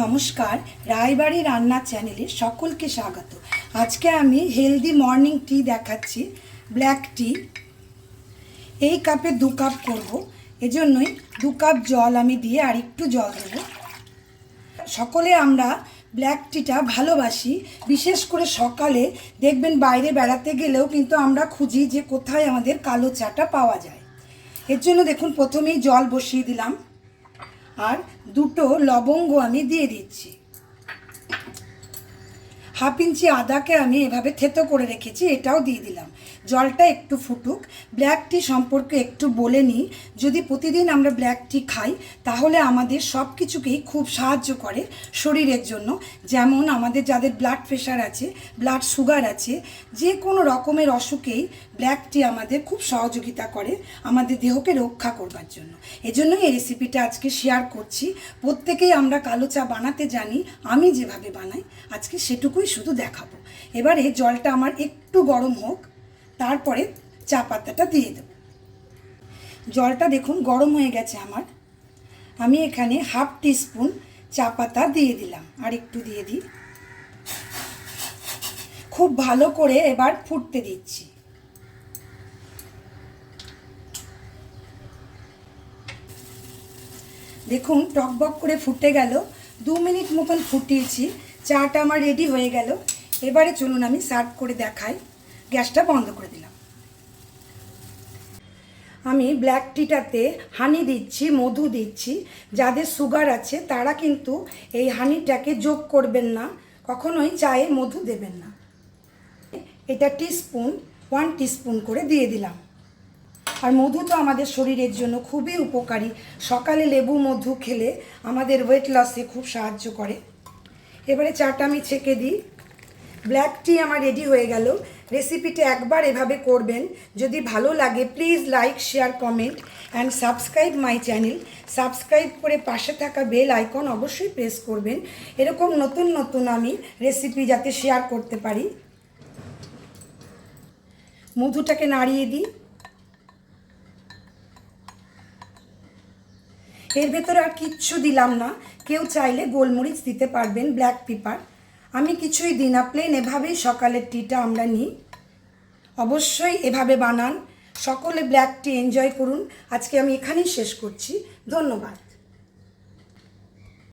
নমস্কার, রায়বাড়ি রান্নার চ্যানেলে সকলকে স্বাগত। আজকে আমি হেলদি মর্নিং টি দেখাচ্ছি ব্ল্যাক টি এই কাপে দু কাপ করব, এজন্যই দু কাপ জল আমি দিয়ে আর একটু জল দেবো। সকলে আমরা ব্ল্যাক টিটা ভালোবাসি, বিশেষ করে সকালে। দেখবেন বাইরে বেড়াতে গেলেও কিন্তু আমরা খুঁজি যে কোথায় আমাদের কালো চাটা পাওয়া যায়। এর জন্য দেখুন, প্রথমেই জল বসিয়ে দিলাম। আর দুটো লবঙ্গ আমি দিয়ে দিচ্ছি। হাফ ইঞ্চি আদাকে আমি এভাবে থেতো করে রেখেছি, এটাও দিয়ে দিলাম। জলটা একটু ফুটুক। ব্ল্যাক টি সম্পর্কে একটু বলে নিই। যদি প্রতিদিন আমরা ব্ল্যাক টি খাই, তাহলে আমাদের সব কিছুকেই খুব সাহায্য করে শরীরের জন্য। যেমন আমাদের যাদের ব্লাড প্রেশার আছে ব্লাড সুগার আছে, যে কোনো রকমের অসুখেই ব্ল্যাক টি আমাদের খুব সহযোগিতা করে আমাদের দেহকে রক্ষা করবার জন্য। এজন্য এই রেসিপিটা আজকে শেয়ার করছি। প্রত্যেকেই আমরা কালো চা বানাতে জানি, আমি যেভাবে বানাই, আজকে সেটুকুই শুধু দেখাবো। এবারে জলটা আমার একটু গরম হোক, তারপরে চা পাতাটা দিয়ে দেব। জলটা দেখুন গরম হয়ে গেছে আমার। আমি এখানে হাফ টিস্পুন চা পাতা দিয়ে দিলাম, আর একটু দিয়ে দিই। খুব ভালো করে এবার ফুটতে দিচ্ছি। দেখুন টকবক করে ফুটে গেল। দু মিনিট মতন ফুটিয়েছি। চাটা আমার রেডি হয়ে গেল। এবারে চলুন আমি সার্ভ করে দেখাই। গ্যাসটা বন্ধ করে দিলাম। আমি ব্ল্যাক টিটাতে হানি দিচ্ছি, মধু দিচ্ছি। যাদের সুগার আছে, তারা কিন্তু এই হানিটাকে যোগ করবেন না। কখনোই চায়ে মধু দেবেন না। এটা টিস্পুন ওয়ান টিস্পুন করে দিয়ে দিলাম। আর মধু তো আমাদের শরীরের জন্য খুবই উপকারী। সকালে লেবু মধু খেলে আমাদের ওয়েট লসে খুব সাহায্য করে। এবারে চাটা আমি ছেঁকে দিই। ব্ল্যাক টি আমার রেডি হয়ে গেল। রেসিপিটা একবার এভাবে করবেন। যদি ভালো লাগে please like share comment and subscribe my channel subscribe করে পাশে থাকা বেল আইকন অবশ্যই প্রেস করবেন। এরকম নতুন নতুন আমি রেসিপি যাতে শেয়ার করতে পারি। মধুটাকে নাড়িয়ে দিই। এর ভেতরে আর কিচ্ছু দিলাম না। কেউ চাইলে গোলমরিচ দিতে পারবেন, ব্ল্যাক পেপার। আমি কিছুই দিই না প্লেন এভাবেই সকালের টিটা আমরা নিই। অবশ্যই এভাবে বানান। সকলে ব্ল্যাক টি এনজয় করুন। আজকে আমি এখানেই শেষ করছি। ধন্যবাদ।